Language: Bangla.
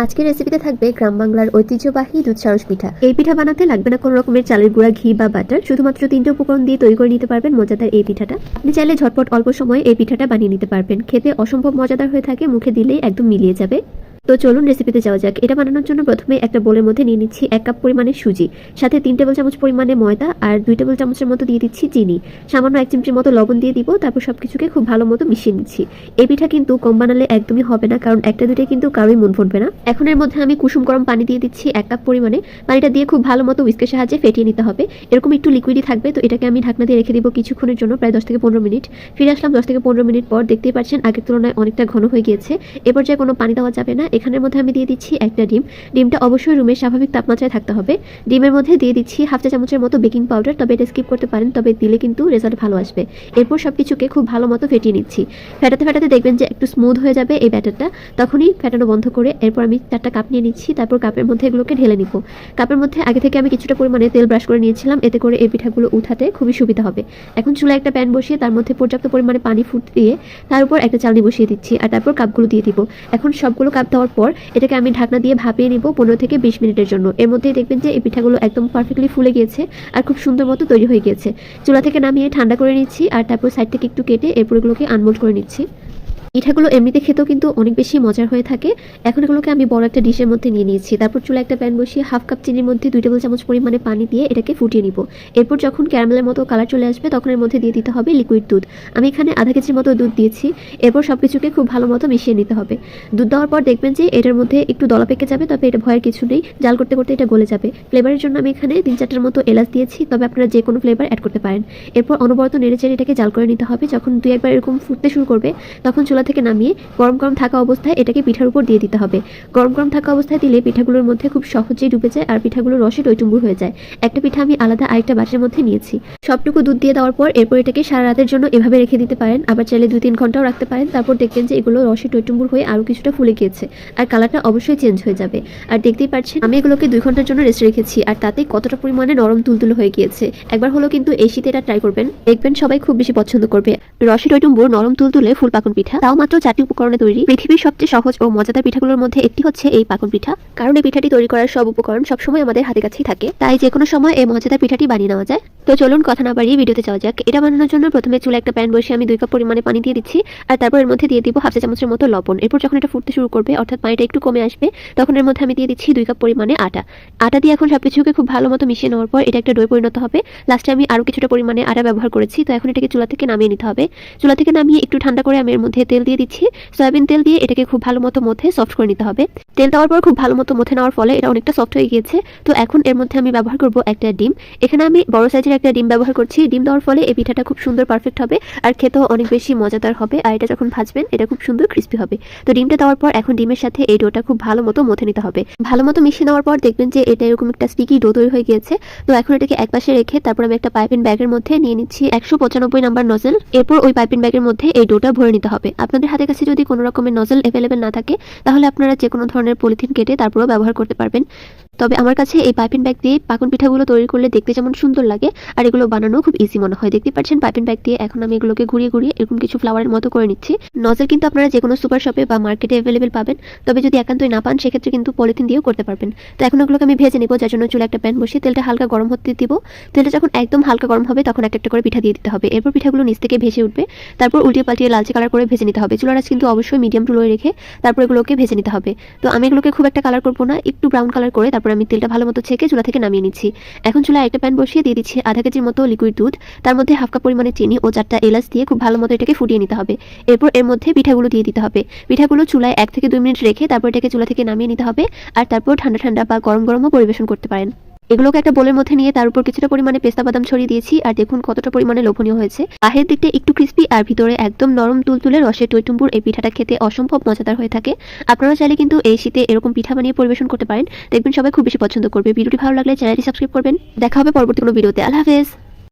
আজকের রেসিপিতে থাকবে গ্রাম বাংলার ঐতিহ্যবাহী দুধ সারস পিঠা। এই পিঠা বানাতে লাগবে না কোনো রকমের চালের গুঁড়া, ঘি বা বাটার শুধুমাত্র তিনটে উপকরণ দিয়ে তৈরি করে নিতে পারবেন মজাদার এই পিঠাটা। আপনি চাইলে ঝটপট অল্প সময়ে এই পিঠাটা বানিয়ে নিতে পারবেন। খেতে অসম্ভব মজাদার হয়ে থাকে, মুখে দিলেই একদম মিলিয়ে যাবে। তো চলুন রেসিপিতে যাওয়া যাক। এটা বানানোর জন্য প্রথমে একটা বোলের মধ্যে নিয়ে নিচ্ছি এক কাপ পরিমাণে সুজি, সাথে তিন টেবিল চামচ পরিমাণে ময়দা আর দুই টেবিল চামচের মতো দিয়ে দিচ্ছি চিনি। সামান্য এক চিমচির মতো লবণ দিয়ে দিব, তারপর সবকিছুকে খুব ভালো মতো মিশিয়ে নিচ্ছি। এই পিঠা কিন্তু কম বানালে একদমই হবে না, কারণ একটা দুটো কিন্তু কারোই মন ফুটবে না। এখন এর মধ্যে আমি কুসুম গরম পানি দিয়ে দিচ্ছি এক কাপ পরিমাণে। পানিটা দিয়ে খুব ভালো মতো উইস্কের সাহায্যে ফেটিয়ে নিতে হবে। এরকম একটু লিকুইডই থাকবে, তো এটাকে আমি ঢাকনা দিয়ে রেখে দিব কিছুক্ষণের জন্য, প্রায় দশ থেকে পনেরো মিনিট। ফিরে আসলাম দশ থেকে পনেরো মিনিট পর, দেখতেই পাচ্ছেন আগের তুলনায় অনেকটা ঘন হয়ে গিয়েছে। এ পর্যায়ে কোনো পানি দেওয়া যাবে না এখানের মধ্যে আমি দিয়ে দিচ্ছি একটা ডিম। ডিমটা অবশ্যই রুমের স্বাভাবিক তাপমাত্রায় থাকতে হবে। ডিমের মধ্যে দিয়ে দিচ্ছি হাফ চা চামচের মতো বেকিং পাউডার, তবে এটা স্কিপ করতে পারেন, তবে দিলে কিন্তু রেজাল্ট ভালো আসবে। এরপর সব কিছুকে খুব ভালো মতো ফেটিয়ে নিচ্ছি। ফেটাতে ফেটাতে দেখবেন যে একটু স্মুথ হয়ে যাবে এই ব্যাটারটা। তখনই ফেটানো বন্ধ করে এরপর আমি চারটা কাপ নিয়ে নিচ্ছি, তারপর কাপের মধ্যে এগুলোকে ঢেলে নিব। কাপের মধ্যে আগে থেকে আমি কিছুটা পরিমাণে তেল ব্রাশ করে নিয়েছিলাম, এতে করে এই পিঠাগুলো উঠাতে খুবই সুবিধা হবে। এখন চুলায় একটা প্যান বসিয়ে তার মধ্যে পর্যাপ্ত পরিমাণে পানি ফুট দিয়ে তার উপর একটা চালনি বসিয়ে দিচ্ছি, আর তারপর কাপগুলো দিয়ে দিব। এখন সবগুলো কাপ দেওয়ার পর এটাকে আমি ঢাকনা দিয়ে ভাপিয়ে নিব পনেরো থেকে বিশ মিনিটের জন্য। এর মধ্যেই দেখবেন যে এই পিঠাগুলো একদম পারফেক্টলি ফুলে গিয়েছে আর খুব সুন্দর মতো তৈরি হয়ে গিয়েছে। চুলা থেকে নামিয়ে ঠান্ডা করে নিচ্ছি আর তারপর সাইড থেকে একটু কেটে এরপর এগুলোকে আনমোল্ড করে নিচ্ছি। পিঠাগুলো এমনিতে খেতেও কিন্তু অনেক বেশি মজার হয়ে থাকে। এখন এগুলোকে আমি বড় একটা ডিশের মধ্যে নিয়ে নিয়েছি। তারপর চুলা একটা প্যান বসিয়ে হাফ কাপ চিনির মধ্যে দুই টেবিল চামচ পরিমাণে পানি দিয়ে এটাকে ফুটিয়ে নিব। এরপর যখন ক্যারামেলের মতো কালার চলে আসবে, তখন এর মধ্যে দিয়ে দিতে হবে লিকুইড দুধ। আমি এখানে আধা কেজির মতো দুধ দিয়েছি। এরপর সব কিছুকে খুব ভালো মতো মিশিয়ে নিতে হবে। দুধ দেওয়ার পর দেখবেন যে এটার মধ্যে একটু দলা পেকে যাবে, তবে এটা ভয়ের কিছু নেই। জাল করতে করতে এটা গলে যাবে। ফ্লেভারের জন্য আমি এখানে তিন চারটার মতো এলাচ দিয়েছি। তবে আপনারা যে কোনো ফ্লেভার অ্যাড করতে পারেন। এরপর অনবরত নেড়ে চেড়ে এটাকে জাল করে নিতে হবে। যখন দুই একবার এরকম ফুটতে শুরু করবে, তখন চুলা থেকে নামিয়ে গরম গরম থাকা অবস্থায় এটাকে পিঠার উপর দিয়ে দিতে হবে। গরম গরম থাকা অবস্থায় দিলে পিঠাগুলোর মধ্যে খুব সহজেই ডুবে যায় আর পিঠাগুলো রসে টইটুম্বুর হয়ে যায়। একটা পিঠা আমি আলাদা আরেকটা বাটির মধ্যে নিয়েছি। সবটুকু দুধ দিয়ে দেওয়ার পর এরপর এটাকে সারা রাতের জন্য এভাবে রেখে দিতে পারেন। আবার চাইলে দুই তিন ঘন্টাও রাখতে পারেন। তারপর দেখবেন যে এগুলো রসে টইটুম্বুর হয়ে আরও কিছুটা ফুলে গিয়েছে আর কালারটা অবশ্যই চেঞ্জ হয়ে যাবে। আর দেখতেই পাচ্ছেন, আমি এগুলোকে দুই ঘণ্টার জন্য রেস্ট রেখেছি আর তাতে কতটা পরিমাণে নরম তুলতুলো হয়ে গিয়েছে। একবার হলো কিন্তু এই শীতে এটা ট্রাই করবেন। দেখবেন সবাই খুব বেশি পছন্দ করবে। রসে টইটুম্বুর নরম তুলতুলে ফুল পাকন পিঠা। তাও মাত্র চারটি উপকরণে তৈরি পৃথিবীর সবচেয়ে সহজ ও মজাদার পিঠাগুলোর মধ্যে একটি হচ্ছে এই পাকন পিঠা। কারণ এই পিঠাটি তৈরি করার সব উপকরণ সবসময় আমাদের হাতে কাছেই থাকে। তাই যে কোনো সময় এই মজাদার পিঠাটি বানিয়ে নেওয়া যায়। তো চলুন কথা না বাড়িয়ে ভিডিওতে যাওয়া যাক। এটা বানানোর জন্য প্রথমে চুলা একটা প্যান বসিয়ে আমি দুই কাপ পরিমাণে পানি দিয়ে দিচ্ছি, আর তারপর এর মধ্যে দিয়ে দিব হাফ চা চামচের মতো লবণ। এরপর যখন এটা ফুটতে শুরু করবে, অর্থাৎ পানিটা একটু কমে আসবে, তখন এর মধ্যে আমি দিয়ে দিচ্ছি দুই কাপ পরিমাণে আটা। আটা দিয়ে এখন সবকিছুকে খুব ভালো মতো মিশিয়ে নেওয়ার পর এটা একটা ডোয় পরিণত হবে। লাস্টে আমি আরও কিছুটা পরিমাণে আটা ব্যবহার করেছি, তো এখন এটাকে চুলা থেকে নামিয়ে নিতে হবে। চুলা থেকে নামিয়ে একটু ঠান্ডা করে আমি এর মধ্যে তেল দিয়ে দিচ্ছি। সয়াবিন তেল দিয়ে এটাকে খুব ভালো মতো মধ্যে সফট করে নিতে হবে। তেল দেওয়ার পর খুব ভালো মতো মথে নেওয়ার ফলে এটা অনেকটা সফট হয়ে গিয়েছে। তো এখন এর মধ্যে আমি ব্যবহার করব একটা ডিম। এখানে আমি বড় সাইজের একটা ডিম ব্যবহার করছি। ডিম দেওয়ার ফলে এই পিঠাটা খুব সুন্দর পারফেক্ট হবে আর খেতেও অনেক বেশি মজাদার হবে। আর এটা যখন ভাজবেন, এটা খুব সুন্দর ক্রিস্পি হবে। তো ডিমটা দেওয়ার পর এখন ডিমের সাথে এই ডোটা খুব ভালো মতো মথে নিতে হবে। ভালো মতো মিশিয়ে নেওয়ার পর দেখবেন যে এটা এরকম একটা স্টিকি ডো তৈরি হয়ে গিয়েছে। তো এখন এটাকে একপাশে রেখে তারপর আমি একটা পাইপিং ব্যাগের মধ্যে নিয়ে নিচ্ছি একশো পঁচানব্বই নাম্বার নজেল এরপর ওই পাইপিং ব্যাগের মধ্যে এই ডোটা ভরে নিতে হবে। আপনাদের হাতের কাছে যদি কোনো রকমের নজেল অ্যাভেলেবেল না থাকে, তাহলে আপনারা যে কোনো ধরনের পলিথিন কেটে তারপরেও ব্যবহার করতে পারবেন। তবে আমার কাছে এই পাইপিং ব্যাগ দিয়ে পাকন পিঠাগুলো তৈরি করলে দেখতে যেমন সুন্দর লাগে আর এগুলো বানানো খুব ইজি মনে হয়। দেখতে পাচ্ছেন পাইপিং ব্যাগ দিয়ে এখন আমি এগুলোকে ঘুরিয়ে ঘুরিয়ে এরকম কিছু ফ্লাওয়ারের মতো করে নিচ্ছি। নজেল কিন্তু আপনারা যে কোনো সুপার শপে বা মার্কেটে অ্যাভেলেবেল পাবেন। তবে যদি একান্তই না পান, সেক্ষেত্রে কিন্তু পলিথিন দিয়েও করতে পারবেন। তো এখন এগুলোকে আমি ভেজে নিব, যার জন্য চুলে একটা প্যান বসিয়ে তেলটা হালকা গরম হতে দিব। তেলটা যখন একদম হালকা গরম হবে, তখন একটা একটা করে পিঠা দিয়ে দিতে হবে। এরপর পিঠাগুলো নিচ থেকে ভেসে উঠবে। তারপর উল্টিয়ে পাল্টিয়ে লালচে কালার করে ভেজে নিতে হবে। চুলার আঁচ কিন্তু অবশ্যই মিডিয়াম টু লোয়ে রেখে তারপর এগুলোকে ভেজে নিতে হবে। তো আমি এগুলোকে খুব একটা কালার করব না, একটু ব্রাউন কালার করে তারপর আমি তেলটা ভালো মতো ছেঁকে চুলা থেকে নামিয়ে নিচ্ছি। এখন চুলা একটা প্যান বসিয়ে দিয়ে দিচ্ছি আধা কেজির মতো লিকুইড দুধ, তার মধ্যে হাফ কাপ পরিমাণে চিনি ও চারটা এলাচ দিয়ে খুব ভালো মতো এটাকে ফুটিয়ে নিতে হবে। এরপর এর মধ্যে পিঠাগুলো দিয়ে দিতে হবে। পিঠাগুলো চুলায় এক থেকে দুই মিনিট রেখে তারপর এটাকে চুলা থেকে নামিয়ে নিতে হবে। আর তারপর ঠান্ডা ঠান্ডা বা গরম গরমও পরিবেশন করতে পারেন। এগুলোকে একটা বোলের মধ্যে নিয়ে তার উপর কিছুটা পরিমাণে পেস্তা বাদাম ছড়িয়ে দিয়েছি, আর দেখুন কতটা পরিমাণে লোভনীয় হয়েছে। বাহের দিকটা একটু ক্রিস্পি আর ভিতরে একদম নরম তুলতুলে রসের টইটুম্বুর এই পিঠাটা খেতে অসম্ভব মজাদার হয়ে থাকে। আপনারা চাইলে কিন্তু এই শীতে এরকম পিঠা বানিয়ে পরিবেশন করতে পারেন। দেখবেন সবাই খুব বেশি পছন্দ করবে। ভিডিওটি ভালো লাগলে চ্যানেলটি সাবস্ক্রাইব করবেন। দেখা হবে পরবর্তী কোনো ভিডিওতে। আল্লাহ হাফেজ।